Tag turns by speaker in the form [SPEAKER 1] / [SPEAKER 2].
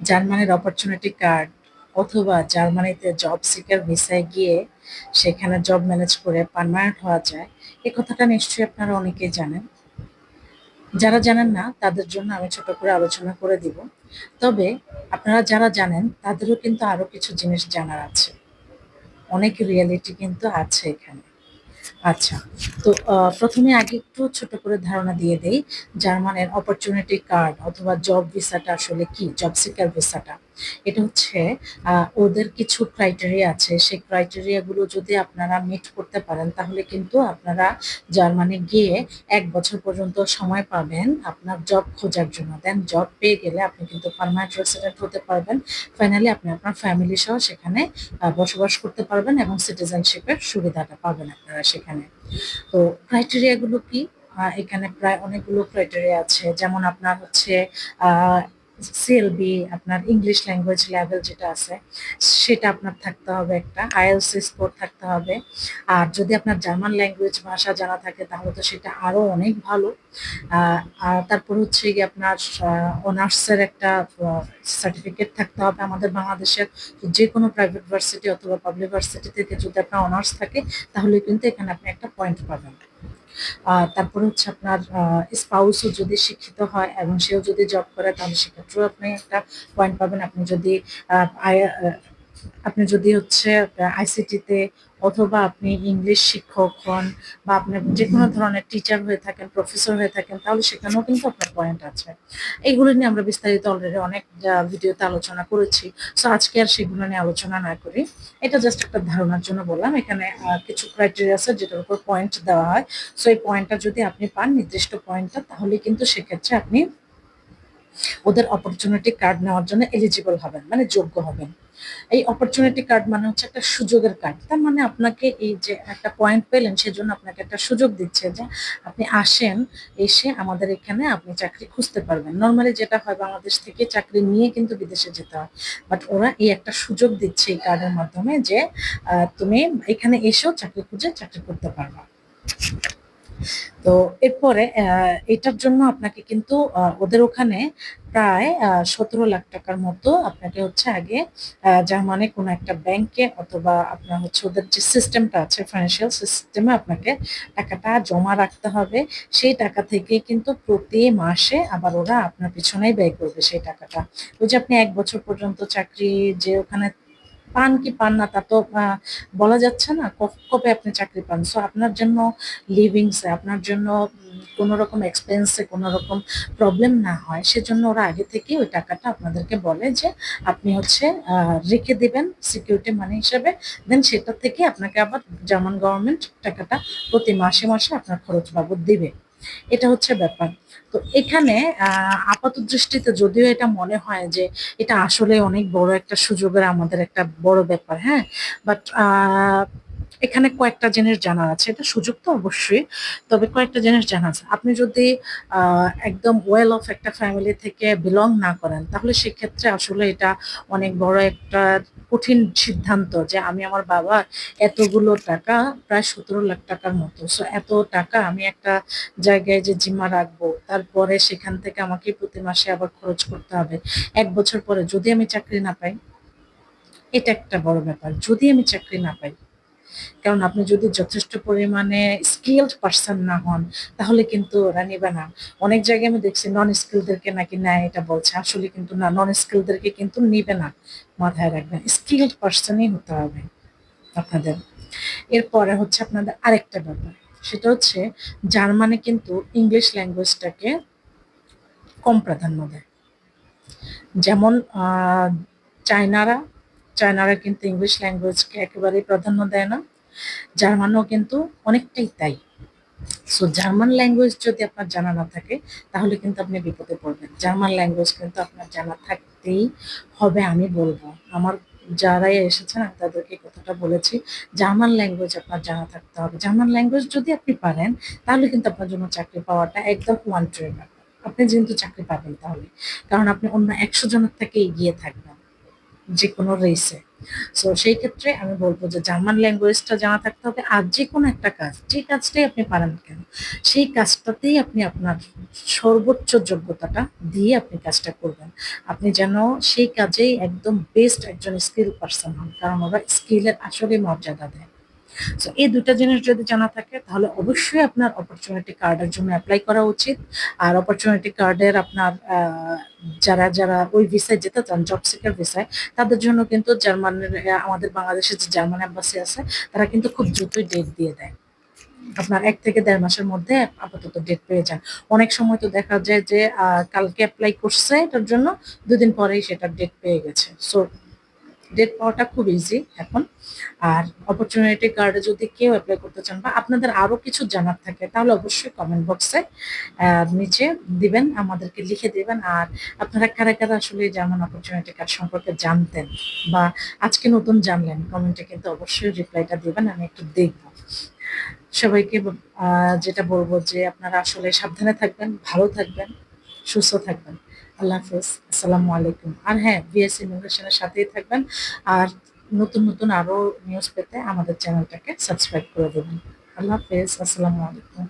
[SPEAKER 1] জার্মানির opportunity card অথবা জার্মানিতে জব সিকার ভিসায় গিয়ে সেখানে জব ম্যানেজ করে পার্মানেন্ট হওয়া যায়, এ কথাটা নিশ্চয়ই আপনারা অনেকেই জানেন। যারা জানেন না, তাদের জন্য আমি ছোট করে আলোচনা করে দিব। তবে আপনারা যারা জানেন, তাদেরও কিন্তু আরও কিছু জিনিস জানার আছে। অনেক রিয়েলিটি কিন্তু আছে এখানে। আচ্ছা। তো প্রথমে আগে একটু ছোট করে ধারণা দিয়ে দেই, জার্মানের অপরচুনিটি কার্ড অথবা জব ভিসাটা আসলে কি? জব সিকার ভিসাটা এটা হচ্ছে ওদের কিছু ক্রাইটেরিয়া আছে। সেই ক্রাইটেরিয়া গুলো যদি আপনারা মিট করতে পারেন, তাহলে কিন্তু আপনারা জার্মানি গিয়ে এক বছর পর্যন্ত সময় পাবেন আপনার জব খোঁজার জন্য। দেন জব পেয়ে গেলে আপনি কিন্তু পার্মানেন্ট রেসিডেন্ট হতে পারবেন। ফাইনালি আপনি আপনার ফ্যামিলি সহ সেখানে বসবাস করতে পারবেন এবং সিটিজেনশিপের সুবিধাটা পাবেন আপনারা সেখানে। তো ক্রাইটেরিয়া গুলো কি? এখানে প্রায় অনেকগুলো ক্রাইটেরিয়া আছে। যেমন আপনার হচ্ছে সিএলবি আপনার ইংলিশ ল্যাঙ্গুয়েজ লেভেল যেটা আছে, সেটা আপনার থাকতে হবে একটা। আইএলস স্কোর থাকতে হবে। আর যদি আপনার জার্মান ল্যাঙ্গুয়েজ ভাষা জানা থাকে, তাহলে তো সেটা আরও অনেক ভালো। আর তারপর হচ্ছে গিয়ে আপনার অনার্সের একটা সার্টিফিকেট থাকতে হবে আমাদের বাংলাদেশের। যে কোনো প্রাইভেট ভার্সিটি অথবা পাবলিক ভার্সিটি থেকে যদি আপনার অনার্স থাকে, তাহলে কিন্তু এখানে আপনি একটা পয়েন্ট পাবেন। তারপরে হচ্ছে আপনার স্পাউসও যদি শিক্ষিত হয় এবং সেও যদি জব করে তাহলে সেক্ষেত্রেও আপনি একটা পয়েন্ট পাবেন। আপনি যদি আহ, আপনি যদি হচ্ছে আইসিটিতে অথবা আপনি ইংলিশ শিক্ষক হন বা আপনি যে কোনো ধরনের টিচার হয়ে থাকেন প্রফেসর হয়ে থাকেন, তাহলে সেখানেও কিন্তু আপনার পয়েন্ট আছে। এইগুলো নিয়ে আমরা বিস্তারিত অলরেডি অনেক ভিডিওতে আলোচনা করেছি। সো আজকে আর সেগুলো নিয়ে আলোচনা না করি। এটা জাস্ট একটা ধারণার জন্য বললাম। এখানে কিছু ক্রাইটেরিয়া আছে যেটার উপর পয়েন্ট দেওয়া হয়। সো এই পয়েন্টটা যদি আপনি পান, নির্দিষ্ট পয়েন্টটা তাহলে কিন্তু সেক্ষেত্রে আপনি ওদের অপরচুনিটি কার্ড নেওয়ার জন্য এলিজিবল হবেন মানে যোগ্য হবেন। এই অপরচুনিটি কার্ড মানে হচ্ছে একটা সুযোগের কার্ড তার মানে আপনাকে এই যে একটা পয়েন্ট পেলেন, সেজন্য আপনাকে একটা সুযোগ দিচ্ছে যে আপনি আসেন, এসে আমাদের এখানে আপনি চাকরি খুঁজতে পারবেন। নর্মালি যেটা হয়, বাংলাদেশ থেকে চাকরি নিয়ে কিন্তু বিদেশে যেতে হয়। বাট ওরা এই একটা সুযোগ দিচ্ছে এই কার্ডের মাধ্যমে যে তুমি এখানে এসেও চাকরি খুঁজে চাকরি করতে পারবা। তো এরপরে এটার জন্য আপনাকে কিন্তু ওদের ওখানে প্রায় সতেরো লাখ টাকার মতো আপনাকে হচ্ছে আগে জার্মানি কোনো একটা ব্যাংকে অথবা আপনার হচ্ছে ওদের যে সিস্টেমটা আছে ফাইন্যান্সিয়াল সিস্টেমে আপনাকে টাকাটা জমা রাখতে হবে। সেই টাকা থেকে কিন্তু প্রতি মাসে আবার ওরা আপনার পিছনেই ব্যয় করবে সেই টাকাটা। ওই যে আপনি এক বছর পর্যন্ত চাকরি যে ওখানে পান কি পান না তা তো বলা যাচ্ছে না কবে আপনি চাকরি পান? সো আপনার জন্য লিভিংসে আপনার জন্য কোনো রকম এক্সপেন্সে কোনো রকম প্রবলেম না হয়, সেজন্য ওরা আগে থেকে ওই টাকাটা আপনাদেরকে বলে যে আপনি হচ্ছে রেখে দিবেন সিকিউরিটি মানি হিসেবে দেন সেটা থেকে আপনাকে আবার জার্মান গভর্নমেন্ট টাকাটা প্রতি মাসে মাসে আপনার খরচ বাবদ দিবে। এটা হচ্ছে ব্যাপার। তো এখানে আপাত দৃষ্টিতে যদিও এটা মনে হয় যে এটা আসলে অনেক বড় একটা সুযোগের আমাদের একটা বড় ব্যাপার হ্যাঁ? বাট এখানে কয়েকটা জিনিস জানা আছে, এটা সুযোগ তো অবশ্যই, তবে কয়েকটা জিনিস জানা আছে। আপনি যদি একদম ওয়েল অফ একটা ফ্যামিলি থেকে বিলং না করেন, তাহলে সেক্ষেত্রে আসলে এটা অনেক বড় একটা কঠিন সিদ্ধান্ত যে আমি আমার বাবার এতগুলো টাকা, প্রায় সতেরো লাখ টাকার মতো সো এত টাকা আমি একটা জায়গায় যে জিম্মা রাখব, তারপরে সেখান থেকে আমাকে প্রতি মাসে আবার খরচ করতে হবে, এক বছর পরে যদি আমি চাকরি না পাই, এটা একটা বড় ব্যাপার। যদি আমি চাকরি না পাই কারণ আপনি যদি যথেষ্ট পরিমাণে স্কিলড পার্সন না হন, তাহলে কিন্তু ওরা নিবে না অনেক জায়গায় আমি দেখছি নন স্কিলদেরকে নাকি নেয় এটা বলছে। আসলে কিন্তু না নন স্কিলদেরকে কিন্তু নিবে না, মাথায় রাখবেন। স্কিলড পার্সনই হতে হবে আপনাদের। এরপরে হচ্ছে আপনাদের আরেকটা ব্যাপার। সেটা হচ্ছে জার্মানি কিন্তু ইংলিশ ল্যাঙ্গুয়েজটাকে কম প্রাধান্য দেয়। যেমন চায়নারা চায়নারা কিন্তু ইংলিশ ল্যাঙ্গুয়েজকে একেবারেই প্রাধান্য দেয় না। জার্মানও কিন্তু অনেকটাই তাই। সো জার্মান ল্যাঙ্গুয়েজ যদি আপনার জানা না থাকে, তাহলে কিন্তু আপনি বিপদে পড়বেন। জার্মান ল্যাঙ্গুয়েজ কিন্তু আপনার জানা থাকতেই হবে, আমি বলব। আমার যারাই এসেছেন, আমি তাদেরকে কথাটা বলেছি, জার্মান ল্যাঙ্গুয়েজ আপনার জানা থাকতে হবে। জার্মান ল্যাঙ্গুয়েজ যদি আপনি পারেন, তাহলে কিন্তু আপনার জন্য চাকরি পাওয়াটা একদম ওয়ান ট্রেন আপনি কিন্তু চাকরি পাবেন তাহলে। কারণ আপনি অন্য একশো জনের থেকে এগিয়ে থাকবেন। যে কোনো রেসে সো সেই ক্ষেত্রে আমি বলব যে জার্মান ল্যাঙ্গুয়েজটা জানা থাকতে হবে। আর যে কোনো একটা কাজ, যে কাজটাই আপনি পারেন কেন, সেই কাজটাতেই আপনি আপনার সর্বোচ্চ যোগ্যতাটা দিয়ে আপনি কাজটা করবেন। আপনি যেন সেই কাজেই একদম বেস্ট একজন স্কিল পারসন হন, কারণ ওরা স্কিলের আসলে মর্যাদা দেয়। সো এই দুটো জিনিস যদি জানা থাকে, তাহলে অবশ্যই আপনার অপরচুনিটি কার্ডের জন্য অ্যাপ্লাই করা উচিত। আর অপরচুনিটি কার্ডের আপনার যারা যারা ওই ভিসায় যেতে চান জব সিকার ভিসায় তাদের জন্য কিন্তু জার্মানের আমাদের বাংলাদেশের যে জার্মান এম্বাসি আছে, তারা কিন্তু খুব দ্রুতই ডেট দিয়ে দেয়। আপনার এক থেকে দেড় মাসের মধ্যে আপাতত ডেট পেয়ে যান। অনেক সময় তো দেখা যায় যে কালকে অ্যাপ্লাই করছে এটার জন্য, দুদিন পরেই সেটা ডেট পেয়ে গেছে। সো ডেট পাওয়াটা খুব ইজি এখন। আর অপরচুনিটি কার্ডে যদি কেউ অ্যাপ্লাই করতে চান বা আপনাদের আরও কিছু জানার থাকে, তাহলে অবশ্যই কমেন্ট বক্সে নিচে দিবেন, আমাদেরকে লিখে দিবেন। আর আপনারা কারা কারা আসলে জার্মান অপরচুনিটি কার্ড সম্পর্কে জানতেন বা আজকে নতুন জানলেন কমেন্টে কিন্তু অবশ্যই রিপ্লাইটা দিবেন, আমি একটু দেখব। সবাইকে যেটা বলব যে আপনারা আসলে সাবধানে থাকবেন, ভালো থাকবেন, সুস্থ থাকবেন। আল্লাহ হাফেজ, আসসালামু আলাইকুম। আর হ্যাঁ বিএসসি ইমিগ্রেশনের সাথেই থাকবেন। আর নতুন নতুন আরও নিউজ পেতে আমাদের চ্যানেলটাকে সাবস্ক্রাইব করে দেবেন। আল্লাহ হাফেজ, আসসালামু আলাইকুম।